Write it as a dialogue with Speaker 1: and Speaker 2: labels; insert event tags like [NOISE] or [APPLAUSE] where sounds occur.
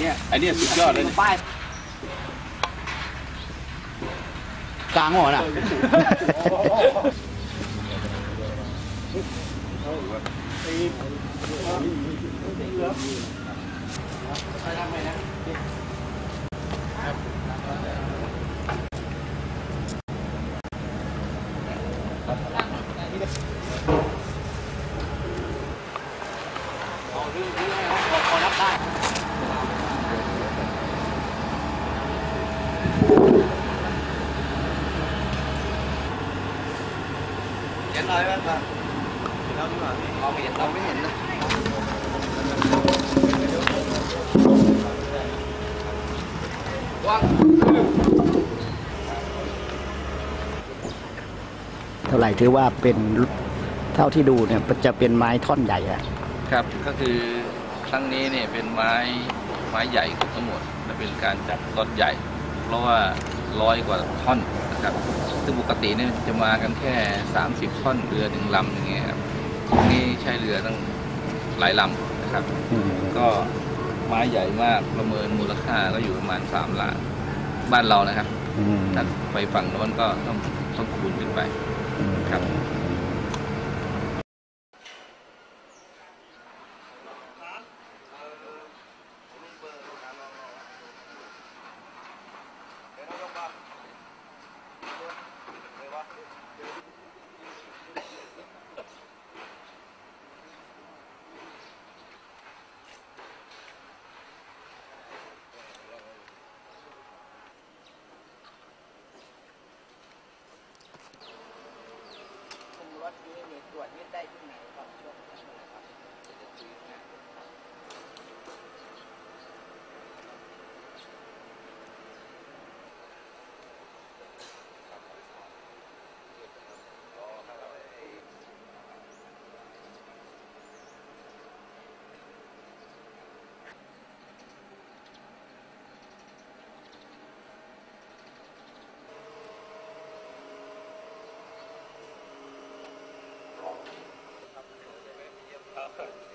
Speaker 1: เนี่ยอันเนี้ยสุดยอดเลยนะ
Speaker 2: กลางหมดอะ
Speaker 1: เห็นอะไรบ้างครับเห็นเราดีกว่าเราไม่เห็นเราไม่เห็นนะ
Speaker 2: เท่าไหร่ถือว่าเป็นเท่าที่ดูเนี่ยจะเป็นไม้ท่อนใหญ่อะ
Speaker 3: ครับก็คือครั้งนี้เนี่ยเป็นไม้ไม้ใหญ่เกือบทั้งหมดและเป็นการจัดรถใหญ่ เพราะว่าร้อยกว่าท่อนนะครับซึ่งปกติเนี่ยจะมากันแค่ 30 ท่อนเรือหนึ่งลำอย่างเงี้ยครับครั้งนี้ใช้เรือตั้งหลายลำนะครับ
Speaker 2: อืม
Speaker 3: ก็ไม้ใหญ่มากประเมินมูลค่าก็อยู่ประมาณ3ล้านบ้านเรานะครับ
Speaker 2: อืม
Speaker 3: ถ้าไปฝั่งโน้นก็ต้องต้องคูณขึ้นไปครับ
Speaker 1: วันนี้ได้ที่ไหนครับ Thank [LAUGHS] you.